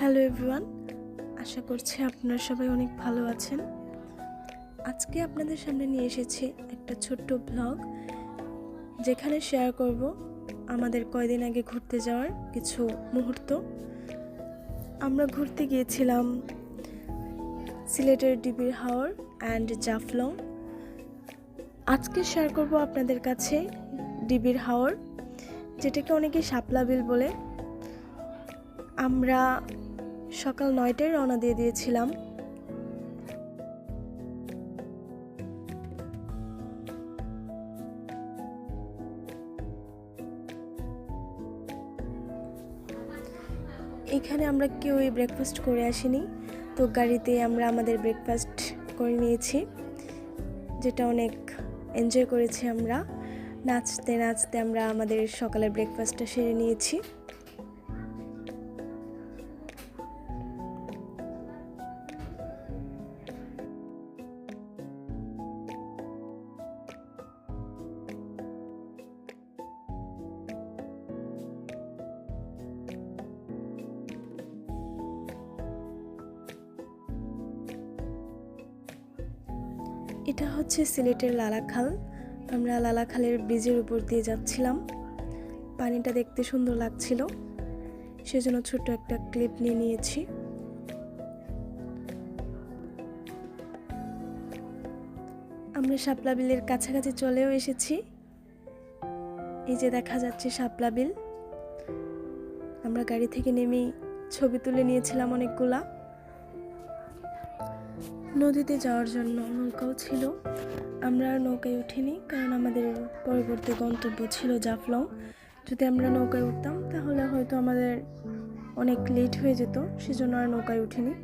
Hello everyone আশা করছি আপনারা সবাই অনেক ভালো আছেন। আজকে আপনাদের সামনে নিয়ে এসেছি একটা ছোট্ট ব্লগ যেখানে শেয়ার করব আমাদের কয়দিন আগে ঘুরতে যাওয়ার কিছু মুহূর্ত। আমরা ঘুরতে গিয়েছিলাম সিলেটের ডিবির হাওর অ্যান্ড জাফলং আজকে শেয়ার করব আপনাদের কাছে ডিবির হাওর যেটাকে অনেকে শাপলা বিল বলে। আমরা সকাল নয়টায় রওনা দিয়ে দিয়েছিলাম। এখানে আমরা কেউই ব্রেকফাস্ট করে আসিনি, তো গাড়িতে আমরা আমাদের ব্রেকফাস্ট করে নিয়েছি, যেটা অনেক এনজয় করেছি আমরা। নাচতে নাচতে আমরা আমাদের সকালের ব্রেকফাস্টটা সেরে নিয়েছি। এটা হচ্ছে সিলেটের লালাখাল আমরা লালাখালের ব্রিজের উপর দিয়ে যাচ্ছিলাম। পানিটা দেখতে সুন্দর লাগছিল। সেজন্য ছোট্ট একটা ক্লিপ নিয়ে নিয়েছি। আমরা শাপলা বিলের কাছাকাছি চলেও এসেছি। এই যে দেখা যাচ্ছে শাপলা বিল। আমরা গাড়ি থেকে নেমেই ছবি তুলে নিয়েছিলাম অনেকগুলা। নদীতে যাওয়ার জন্য নৌকাও ছিল। আমরা নৌকায় উঠিনি, কারণ আমাদের পরবর্তী গন্তব্য ছিল জাফলং। যদি আমরা নৌকায় উঠতাম, তাহলে হয়তো আমাদের অনেক লেট হয়ে যেত, সেজন্য আর নৌকায় উঠিনি।